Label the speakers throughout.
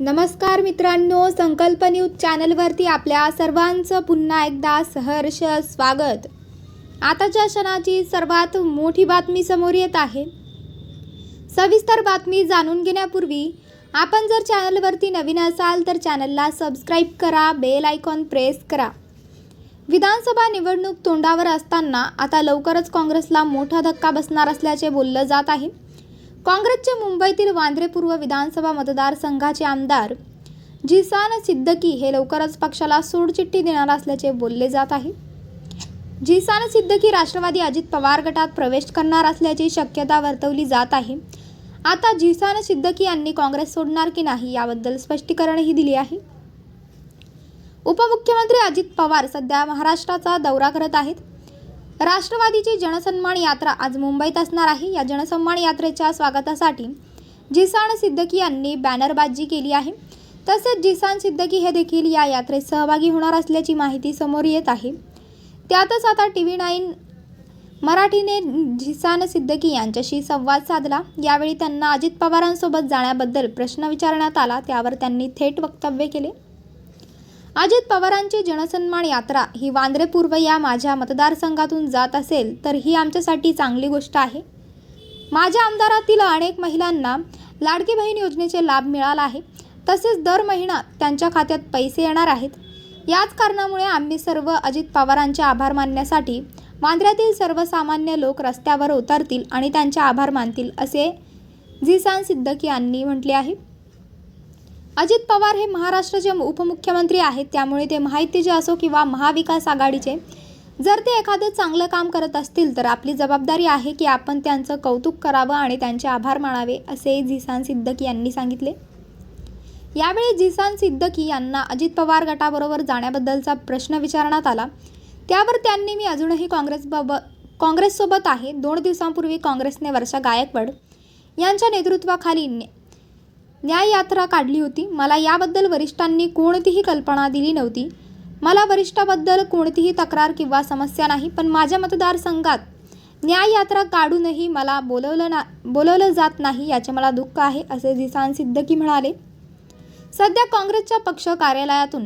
Speaker 1: नमस्कार मित्रांनो संकल्प न्यूज चॅनलवरती आपल्या सर्वांचं पुन्हा एकदा सहर्ष स्वागत. आताच्या क्षणाची सर्वात मोठी बातमी समोर येत आहे. सविस्तर बातमी जाणून घेण्यापूर्वी आपण जर चॅनलवरती नवीन असाल तर चॅनलला सबस्क्राईब करा बेल आयकॉन प्रेस करा. विधानसभा निवडणूक तोंडावर असताना आता लवकरच काँग्रेसला मोठा धक्का बसणार असल्याचे बोललं जात आहे. काँग्रेसचे मुंबईतील वांद्रे पूर्व विधानसभा मतदारसंघाचे आमदार जिसान सिद्दकी हे लवकरच पक्षाला सोडचिठ्ठी देणार असल्याचे बोलले जात आहे. जिसान सिद्दकी राष्ट्रवादी अजित पवार गटात प्रवेश करणार असल्याची शक्यता वर्तवली जात आहे. आता जिसान सिद्दकी यांनी काँग्रेस सोडणार की नाही याबद्दल स्पष्टीकरणही दिले आहे. उपमुख्यमंत्री अजित पवार सध्या महाराष्ट्राचा दौरा करत आहेत. राष्ट्रवादीची जनसन्मान यात्रा आज मुंबईत असणार आहे. या जनसन्मान यात्रेच्या स्वागतासाठी जिसान सिद्दकी यांनी बॅनरबाजी केली आहे. तसेच जिसान सिद्दकी हे देखील या यात्रेत सहभागी होणार असल्याची माहिती समोर येत आहे. त्यातच आता टी व्ही नाईन मराठीने झिसान सिद्दकी यांच्याशी संवाद साधला. यावेळी त्यांना अजित पवारांसोबत जाण्याबद्दल प्रश्न विचारण्यात आला. त्यावर त्यांनी थेट वक्तव्य केले. अजित पवारांची जनसन्मान यात्रा ही वांद्रे पूर्व या माझ्या मतदारसंघातून जात असेल तर ही आमच्यासाठी चांगली गोष्ट आहे. माझ्या आमदारातील अनेक महिलांना लाडकी बहीण योजनेचे लाभ मिळाला आहे. तसेच दर महिना त्यांच्या खात्यात पैसे येणार आहेत. याच कारणामुळे आम्ही सर्व अजित पवारांचे आभार मानण्यासाठी वांद्र्यातील सर्वसामान्य लोक रस्त्यावर उतरतील आणि त्यांचे आभार मानतील असे झिसान सिद्दकी यांनी म्हटले आहे. अजित पवार हे महाराष्ट्राचे उपमुख्यमंत्री आहेत. त्यामुळे ते माहितीचे असो किंवा महाविकास आघाडीचे जर ते एखादं चांगलं काम करत असतील तर आपली जबाबदारी आहे की आपण त्यांचं कौतुक करावं आणि त्यांचे आभार मानावे असे झिसान सिद्दकी यांनी सांगितले. यावेळी झिसान सिद्दकी यांना अजित पवार गटाबरोबर जाण्याबद्दलचा प्रश्न विचारण्यात आला. त्यावर त्यांनी मी अजूनही काँग्रेसबाब काँग्रेससोबत आहे. दोन दिवसांपूर्वी काँग्रेसने वर्षा गायकवाड यांच्या नेतृत्वाखाली न्याय यात्रा काढली होती. मला याबद्दल वरिष्ठांनी कोणतीही कल्पना दिली नव्हती. मला वरिष्ठाबद्दल कोणतीही तक्रार किंवा समस्या नाही पण माझ्या मतदारसंघात न्याय यात्रा काढूनही मला बोलवलं ना बोलवलं जात नाही याचे मला दुःख आहे असे झिसान सिद्दकी म्हणाले. सध्या काँग्रेसच्या पक्ष कार्यालयातून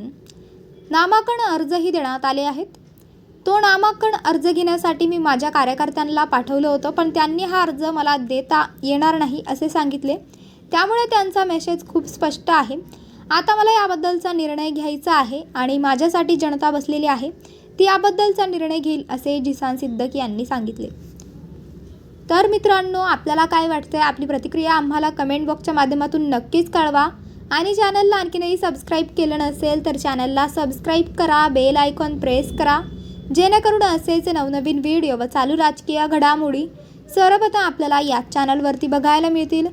Speaker 1: नामांकन अर्जही देण्यात आले आहेत. तो नामांकन अर्ज घेण्यासाठी मी माझ्या कार्यकर्त्यांना पाठवलं होतं पण त्यांनी हा अर्ज मला देता येणार नाही असे सांगितले. त्यामुळे त्यांचा मेसेज खूप स्पष्ट आहे. आता मला याबद्दलचा निर्णय घ्यायचा आहे आणि माझ्यासाठी जनता बसलेली आहे. ती याबद्दलचा निर्णय घेईल असे जिसान सिद्दक यांनी सांगितले. तर मित्रांनो आपल्याला काय वाटतंय? आपली प्रतिक्रिया आम्हाला कमेंट बॉक्सच्या माध्यमातून नक्कीच कळवा. आणि चॅनलला आणखीनही सबस्क्राईब केलं नसेल तर चॅनलला सबस्क्राईब करा बेल आयकॉन प्रेस करा. जेणेकरून असेच नवनवीन व्हिडिओ व चालू राजकीय घडामोडी सर्वप्रथम आपल्याला याच चॅनलवरती बघायला मिळतील.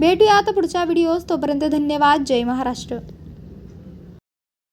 Speaker 1: भेटूया आता पुढच्या व्हिडिओज तोपर्यंत धन्यवाद. जय महाराष्ट्र.